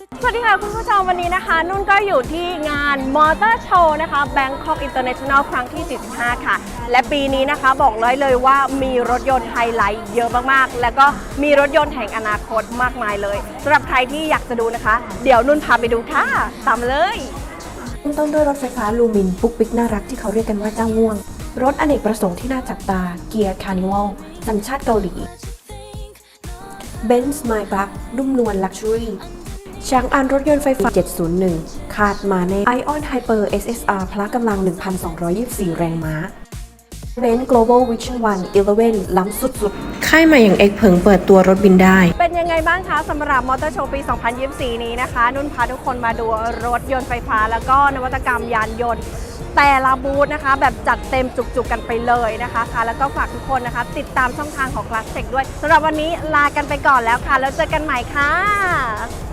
สวัสดีค่ะคุณผู้ชมวันนี้นะคะ นุ่นก็อยู่ที่งานมอเตอร์โชว์นะคะ Bangkok International ครั้งที่ 45 ค่ะ และปีนี้นะคะบอกเลยเลยว่ามีรถยนต์ไฮไลท์เยอะมากๆ แล้วก็มีรถยนต์แห่งอนาคตมากมายเลยสำหรับใครที่อยากจะดูนะคะ เดี๋ยวนุ่นพาไปดูค่ะ ตามเลยเริ่มต้นด้วยรถไฟฟ้าลูมินปุ๊กปิ๊กน่ารักที่เขาเรียกกันว่าเจ้าง่วง รถอเนกประสงค์ที่น่าจับตาเกียร์คาร์นิวัลสัญชาติเกาหลี Benz m y b u c นุ่มนวลลักชัวรี่ ช้างอันรถยนต์ไฟฟ้า 701 คาดมาใน Ion Hyper SSR พละกำลัง 1,224 แรงม้า Benz Global Vision One 11 ล้ำสุดๆ ค่ายใหม่อย่างเอกเพิงเปิดตัวรถบินได้ เป็นยังไงบ้างคะสำหรับมอเตอร์โชว์ปี 2024 นี้นะคะ นุ่นพาทุกคนมาดูรถยนต์ไฟฟ้า แล้วก็นวัตกรรมยานยนต์แต่ละบูธนะคะ แบบจัดเต็มจุกๆกันไปเลยนะคะค่ะ แล้วก็ฝากทุกคนนะคะ ติดตามช่องทางของ Class Tech ด้วยสำหรับวันนี้ลากันไปก่อนแล้วค่ะ แล้วเจอกันใหม่ค่ะ